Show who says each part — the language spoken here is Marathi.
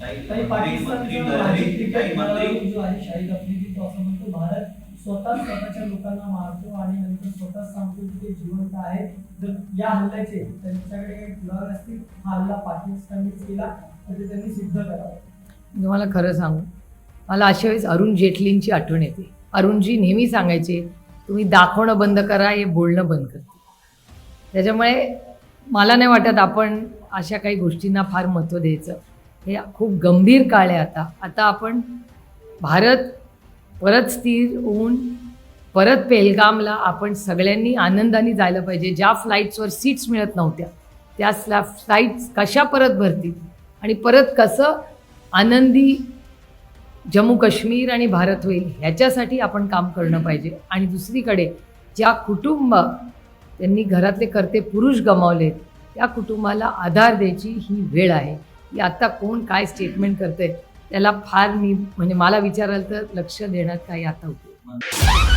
Speaker 1: काही
Speaker 2: काही
Speaker 1: मंत्री मंत्री
Speaker 2: पाकिस्तानचा
Speaker 1: लहरी
Speaker 2: माजी
Speaker 1: काही
Speaker 2: क्रिकेट
Speaker 1: मंत्री
Speaker 2: खेळाडू जो आहे शाहिद आफ्रिदी तो असं म्हणतो भारत स्वतः स्वतःच्या लोकांना मारतो आणि नंतर स्वतः सांगतो की ते जिवंत आहे. जर या हल्ल्याचे त्यांच्याकडे काही पुरावे असतील? हा हल्ला पाकिस्ताननेच केला तर ते त्यांनी सिद्ध करावं.
Speaker 3: तुम्हाला खरं सांगू मला अशा वेळेस अरुण जेटलींची आठवण येते. अरुणजी नेहमी सांगायचे तुम्ही दाखवणं बंद करा हे बोलणं बंद करते. त्याच्यामुळे मला नाही वाटत आपण अशा काही गोष्टींना फार महत्त्व द्यायचं. हे खूप गंभीर काळ आहे आता. आता आपण भारत परत स्थिर होऊन परत पेलगामला आपण सगळ्यांनी आनंदाने जायला पाहिजे. ज्या फ्लाईट्सवर सीट्स मिळत नव्हत्या त्या स्लॅ फ्लाईट्स कशा परत भरतील आणि परत कसं आनंदी जम्मू काश्मीर आणि भारत होईल ह्याच्यासाठी आपण काम करणं पाहिजे. आणि दुसरीकडे ज्या कुटुंब त्यांनी घरातले करते पुरुष गमावलेत त्या कुटुंबाला आधार द्यायची ही वेळ आहे. की आता कोण काय स्टेटमेंट करतंय त्याला फार मी म्हणजे मला विचाराल तर लक्ष देण्यात काही आता उपयोग